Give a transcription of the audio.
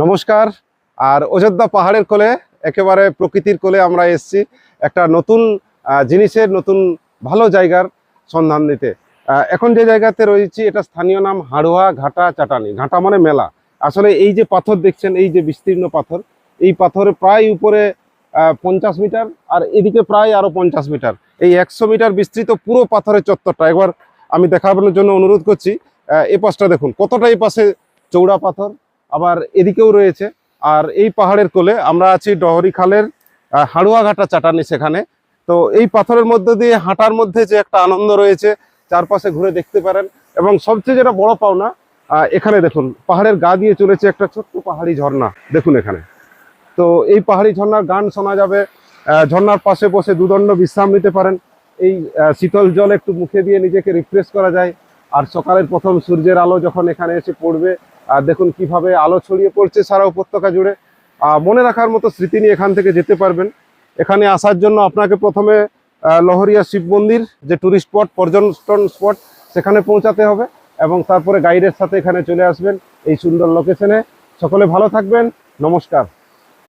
নমস্কার। আর অযোধ্যা পাহাড়ের কোলে, একেবারে প্রকৃতির কোলে আমরা এসেছি একটা নতুন জিনিসের নতুন ভালো জায়গার সন্ধান দিতে এখন যে জায়গাতে রয়েছি, এটা স্থানীয় নাম হাড়ুয়া ঘাটা চাটানি। ঘাটা মানে মেলা। আসলে এই যে পাথর দেখছেন, এই যে বিস্তীর্ণ পাথর, এই পাথরের প্রায় উপরে পঞ্চাশ মিটার আর এদিকে প্রায় আরও পঞ্চাশ মিটার। এই একশো মিটার বিস্তৃত পুরো পাথরের চত্বরটা। একবার আমি দেখানোর জন্য অনুরোধ করছি এই পাশটা দেখুন, কতটা এই পাশে চৌড়া পাথর আবার এদিকেও রয়েছে। আর এই পাহাড়ের কোলে আমরা আছি ডহরি খালের হাড়ুয়াঘাটা চাটানি সেখানে। তো এই পাথরের মধ্যে দিয়ে হাঁটার মধ্যে যে একটা আনন্দ রয়েছে, চারপাশে ঘুরে দেখতে পারেন। এবং সবচেয়ে যেটা বড় পাওনা এখানে দেখুন, পাহাড়ের গা দিয়ে চলেছে একটা ছোট্ট পাহাড়ি ঝর্ণা। দেখুন এখানে। তো এই পাহাড়ি ঝর্ণার গান শোনা যাবে। ঝর্ণার পাশে বসে দুদণ্ড বিশ্রাম নিতে পারেন। এই শীতল জল একটু মুখে দিয়ে নিজেকে রিফ্রেশ করা যায়। আর সকালের প্রথম সূর্যের আলো যখন এখানে এসে পড়বে দেখুন কীভাবে আলো ছড়িয়ে পড়ছে সারা উপত্যকা জুড়ে। মনে রাখার মতো স্মৃতি নিয়ে এখান থেকে যেতে পারবেন। এখানে আসার জন্য আপনাকে প্রথমে লহরিয়া শিব মন্দির, যে ট্যুরিস্ট স্পট পর্যটন স্পট সেখানে পৌঁছাতে হবে এবং তারপরে গাইডের সাথে এখানে চলে আসবেন এই সুন্দর লোকেশনে সকলে ভালো থাকবেন। নমস্কার।